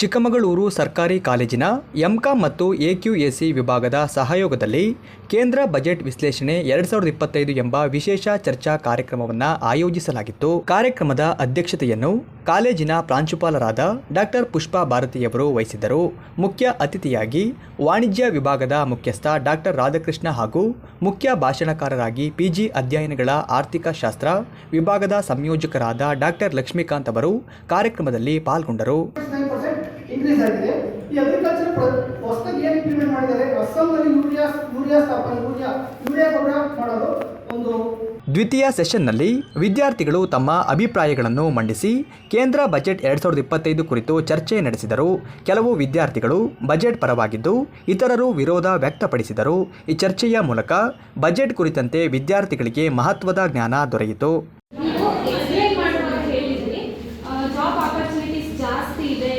ಚಿಕ್ಕಮಗಳೂರು ಸರ್ಕಾರಿ ಕಾಲೇಜಿನ ಎಂಕಾಂ ಮತ್ತು ಎಕ್ಯುಎಸಿ ವಿಭಾಗದ ಸಹಯೋಗದಲ್ಲಿ ಕೇಂದ್ರ ಬಜೆಟ್ ವಿಶ್ಲೇಷಣೆ ಎರಡ್ ಸಾವಿರದ ಇಪ್ಪತ್ತೈದು ಎಂಬ ವಿಶೇಷ ಚರ್ಚಾ ಕಾರ್ಯಕ್ರಮವನ್ನು ಆಯೋಜಿಸಲಾಗಿತ್ತು. ಕಾರ್ಯಕ್ರಮದ ಅಧ್ಯಕ್ಷತೆಯನ್ನು ಕಾಲೇಜಿನ ಪ್ರಾಂಶುಪಾಲರಾದ ಡಾಕ್ಟರ್ ಪುಷ್ಪಾ ಭಾರತಿಯವರು ವಹಿಸಿದ್ದರು. ಮುಖ್ಯ ಅತಿಥಿಯಾಗಿ ವಾಣಿಜ್ಯ ವಿಭಾಗದ ಮುಖ್ಯಸ್ಥ ಡಾಕ್ಟರ್ ರಾಧಾಕೃಷ್ಣ ಹಾಗೂ ಮುಖ್ಯ ಭಾಷಣಕಾರರಾಗಿ ಪಿಜಿ ಅಧ್ಯಯನಗಳ ಆರ್ಥಿಕ ಶಾಸ್ತ್ರ ವಿಭಾಗದ ಸಂಯೋಜಕರಾದ ಡಾಕ್ಟರ್ ಲಕ್ಷ್ಮೀಕಾಂತ್ ಅವರು ಕಾರ್ಯಕ್ರಮದಲ್ಲಿ ಪಾಲ್ಗೊಂಡರು. ಇನ್ಕ್ರೀಸ್ ಆಗಿದೆ. ಈ ಅಗ್ರಿಕಲ್ಚರ್ ಹೊಸದಾಗಿ ಏನು ಇಂಪ್ಲಿಮೆಂಟ್ ಮಾಡಿದ್ದಾರೆ? ಅಸ್ಸಾಂನಲ್ಲಿ ಯೂರಿಯಾ ಯೂರಿಯಾ ಸ್ಥಾಪನೆ ಯೂರಿಯಾ ಯೂರಿಯಾ ಗೊಬ್ಬರ ಮಾಡೋದು ಒಂದು ದ್ವಿತೀಯ ಸೆಷನ್ನಲ್ಲಿ ವಿದ್ಯಾರ್ಥಿಗಳು ತಮ್ಮ ಅಭಿಪ್ರಾಯಗಳನ್ನು ಮಂಡಿಸಿ ಕೇಂದ್ರ ಬಜೆಟ್ ಎರಡು ಸಾವಿರದ ಇಪ್ಪತ್ತೈದು ಕುರಿತು ಚರ್ಚೆ ನಡೆಸಿದರು. ಕೆಲವು ವಿದ್ಯಾರ್ಥಿಗಳು ಬಜೆಟ್ ಪರವಾಗಿದ್ದು ಇತರರು ವಿರೋಧ ವ್ಯಕ್ತಪಡಿಸಿದರು. ಈ ಚರ್ಚೆಯ ಮೂಲಕ ಬಜೆಟ್ ಕುರಿತಂತೆ ವಿದ್ಯಾರ್ಥಿಗಳಿಗೆ ಮಹತ್ವದ ಜ್ಞಾನ ದೊರೆಯಿತು. ನೀವು ಎಕ್ಸ್ಪ್ಲೇನ್ ಮಾಡ್ಕೊಂಡು ಜಾಬ್ ಆಪರ್ಚುನಿಟೀಸ್ ಜಾಸ್ತಿ ಇದೆ.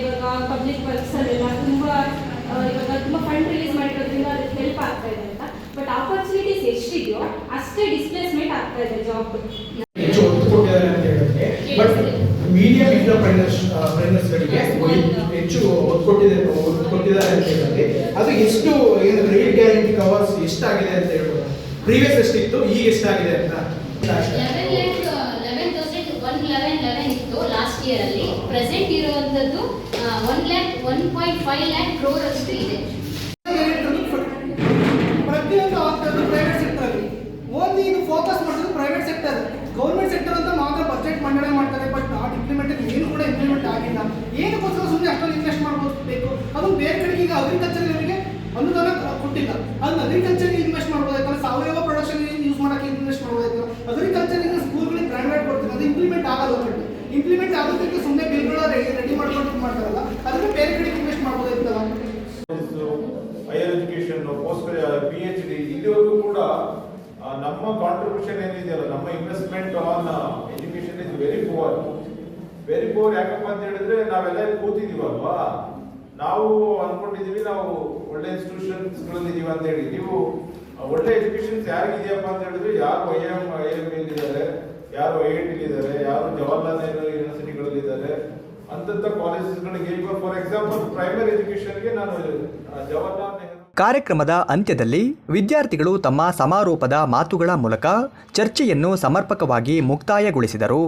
ಹೆಚ್ಚು ಒತ್ತು ಕೊಟ್ಟಿದ್ದಾರೆ ಅಂತ ಹೇಳಿದ್ರೆ ಬಟ್ ಮೀಡಿಯಂ ಎಂಟರ್ಪ್ರೈನರ್ಸ್ ಪ್ರೈನರ್ಸ್ಗಳಿಗೆ ಹೆಚ್ಚು ಒತ್ತು ಕೊಟ್ಟಿದ್ದಾರೆ ಒತ್ತು ಕೊಟ್ಟಿದ್ದಾರೆ ಅಂತ ಹೇಳಿದ್ರೆ ಅದು ಎಷ್ಟು ಏನು ಕ್ರೆಡಿಟ್ ಗ್ಯಾರಂಟಿ ಕವರ್ಸ್ ಎಷ್ಟಾಗಿದೆ ಅಂತ ಹೇಳ್ಬೋದು? ಪ್ರೀವಿಯಸ್ ಎಷ್ಟಿತ್ತು ಈಗ ಎಷ್ಟಾಗಿದೆ ಅಂತ ಲಾಸ್ಟ್ ಇಯರ್ ಅಲ್ಲಿ. ಪ್ರೆಸೆಂಟ್ ಇರುವಂತದ್ದು one lakh one point five lakh crore ಅಷ್ಟು ಇದೆ. ಸೆಕ್ಟರ್ ಗೌರ್ಮೆಂಟ್ ಸೆಕ್ಟರ್ ಅಂತ ಮಾತ್ರ ಬಜೆಟ್ ಮಂಡನೆ ಮಾಡ್ತಾರೆ ಬಟ್ ನಾಟ್ ಇಂಪ್ಲಿಮೆಂಟೆಡ್ ಏನು ಕೂಡ ಇಂಪ್ಲಿಮೆಂಟ್ ಆಗಿಲ್ಲ. ಏನಕ್ಕೋಸ್ಕರ ಸುಮ್ಮನೆ ಅಷ್ಟೊಂದು ಇನ್ವೆಸ್ಟ್ ಮಾಡ್ಬೋದು ಬೇಕು? ಅದು ಬೇರೆ ಕಡೆಗೆ ಈಗ ಅಗ್ರಿಕಲ್ಚರ್ ಅವರಿಗೆ ಅನುದಾನ ಕೊಟ್ಟಿಲ್ಲ. ಅದನ್ನ ಅಗ್ರಿಕಲ್ಚರ್ಗೆ ಇನ್ವೆಸ್ಟ್ ಮಾಡ್ಬೋದಾಯ್ತಲ್ಲ ಸಾವಯವ ಪ್ರೊಡಕ್ಷನ್ ಯೂಸ್ ಮಾಡೋಕ್ಕೆ ಇನ್ವೆಸ್ಟ್ ಮಾಡೋದಾಯ್ತು ಅಗ್ರಿಕಲ್ಚರ್ ಇಂದ ಸ್ಕೂಲ್ಗಳಿಗೆ ಪ್ರೈವೇಟ್ ಕೊಡ್ತಾರೆ. ಅದು ಇಂಪ್ಲಿಮೆಂಟ್ ಆಗಲ್ಲ ಕಡೆ ಇಂಪ್ಲಿಮೆಂಟ್ ಆಗೋದಕ್ಕೆ ಸುಮ್ಮನೆ ಬಿಲ್ಗಳ ರೆಡಿ ಮಾಡ್ಕೊಂಡು ಮಾಡ್ತಾರಲ್ಲ, ಅದನ್ನ ಬೇರೆ ಕಡೆಗೆ invest ಮಾಡ್ಬೋದಾಯ್ತಲ್ಲ higher education post P H D ಇಲ್ಲಿವರೆಗೂ ಕೂಡ ನಮ್ಮ ಕಾಂಟ್ರಿಬ್ಯೂಷನ್ ಏನಿದೆಯಲ್ಲ, ನಮ್ಮ investment on education is very poor very poor ಯಾಕಪ್ಪ ಅಂತ ಹೇಳಿದ್ರೆ ನಾವೆಲ್ಲ ಕೂತಿದೀವಲ್ವಾ ನಾವು ಅನ್ಕೊಂಡಿದೀವಿ ನಾವು ಒಳ್ಳೆ ಇನ್ಸ್ಟಿಟ್ಯೂಷನ್ಸ್ಗಳಲ್ಲಿ ಇದೀವಿ ಅಂತ ಹೇಳಿ. ನೀವು ಒಳ್ಳೆ ಎಜುಕೇಶನ್ಸ್ ಯಾರಿಗಿದೆಯಪ್ಪ ಅಂತ ಹೇಳಿದ್ರೆ, ಯಾರು ಐ ಎಂ ಐ ಎಂ ಇದ್ದಾರೆ, ಯಾರು ಐ ಐ ಟಿ ಇದ್ದಾರೆ, ಯಾರು ಜವಾಹರ್ಲಾಲ್ ನೆಹರು ಯೂನಿವರ್ಸಿಟಿಗಳಲ್ಲಿ ಇದ್ದಾರೆ ಅಂತಂತ ಕಾಲೇಜಸ್ಗಳಿಗೆ ಈಗ ಫಾರ್ ಎಕ್ಸಾಂಪಲ್ ಪ್ರೈಮರಿ ಎಜುಕೇಶನ್ಗೆ ನಾನು ಜವಾಹರ್ಲಾಲ್ ಕಾರ್ಯಕ್ರಮದ ಅಂತ್ಯದಲ್ಲಿ ವಿದ್ಯಾರ್ಥಿಗಳು ತಮ್ಮ ಸಮಾರೋಪದ ಮಾತುಗಳ ಮೂಲಕ ಚರ್ಚೆಯನ್ನು ಸಮರ್ಪಕವಾಗಿ ಮುಕ್ತಾಯಗೊಳಿಸಿದರು.